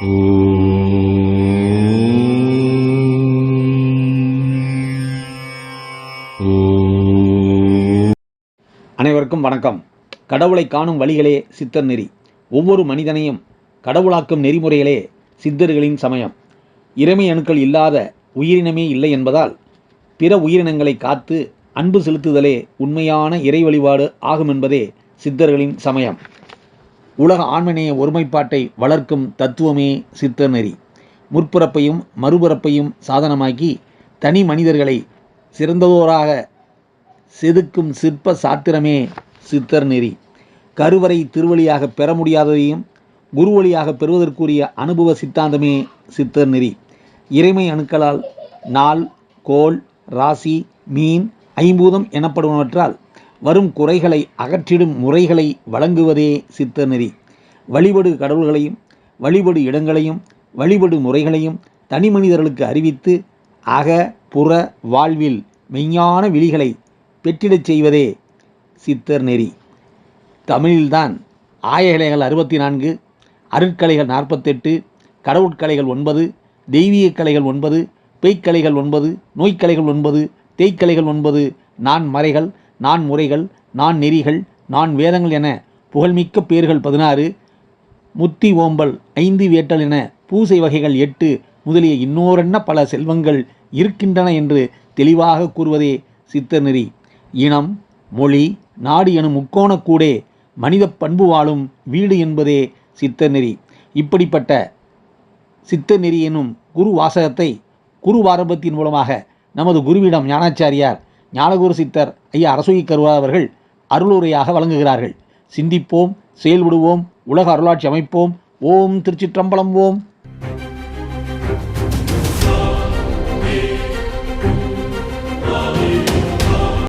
அனைவருக்கும் வணக்கம். கடவுளை காணும் வழிகளே சித்தர் நெறி. ஒவ்வொரு மனிதனையும் கடவுளாக்கும் நெறிமுறைகளே சித்தர்களின் சமயம். இறைமை அணுக்கள் இல்லாத உயிரினமே இல்லை என்பதால் பிற உயிரினங்களை காத்து அன்பு செலுத்துதலே உண்மையான இறை வழிபாடு ஆகும் என்பதே சித்தர்களின் சமயம். உலக ஆண்மநேய ஒருமைப்பாட்டை வளர்க்கும் தத்துவமே சித்தர் நெறி. முற்புறப்பையும் மறுபிறப்பையும் சாதனமாக்கி தனி மனிதர்களை சிறந்ததோராக செதுக்கும் சிற்ப சாத்திரமே சித்தர் நெறி. கருவறை திருவழியாக பெற முடியாததையும் குரு வழியாக பெறுவதற்குரிய அனுபவ சித்தாந்தமே சித்தர் நெறி. இறைமை அணுக்களால் நாள் கோள் ராசி மீன் ஐம்பூதம் எனப்படுவனவற்றால் வரும் குறைகளை அகற்றிடும் முறைகளை வழங்குவதே சித்தர் நெறி வழிபடு கடவுள்களையும் வழிபடு இடங்களையும் வழிபடு முறைகளையும் தனி மனிதர்களுக்கு அறிவித்து அக புற வாழ்வில் மெய்ஞான விழிகளை பெற்றிடச் செய்வதே சித்தர் நெறி தமிழில்தான் ஆயகலைகள் அறுபத்தி நான்கு அருட்கலைகள் நாற்பத்தெட்டு கடவுட்கலைகள் ஒன்பது தெய்வீக கலைகள் ஒன்பது பேய்க்கலைகள் ஒன்பது நோய்க்கலைகள் ஒன்பது தேய்க்கலைகள் ஒன்பது நான் மறைகள் நான் முறைகள் நான் நெறிகள் நான் வேதங்கள் என புகழ்மிக்க பேர்கள் பதினாறு முத்தி ஓம்பல் ஐந்து வேட்டல் என பூசை வகைகள் எட்டு முதலிய இன்னோரென்ன பல செல்வங்கள் இருக்கின்றன என்று தெளிவாக கூறுவதே சித்தர் நெறி. இனம் மொழி நாடு எனும் முக்கோணக்கூடே மனித பண்பு வாழும் வீடு என்பதே சித்தர் நெறி. இப்படிப்பட்ட சித்தர் நெறி எனும் குரு வாசகத்தை குரு ஆரம்பத்தின் மூலமாக நமது குருவிடம் ஞானாச்சாரியார் ஞானகுரு சித்தர் ஐயா அரசுகி கருவாதவர்கள் அருளுரையாக வழங்குகிறார்கள். சிந்திப்போம் செயல்படுவோம் உலக அருளாட்சி அமைப்போம். ஓம் திருச்சிற்றம்பலம் ஓம்.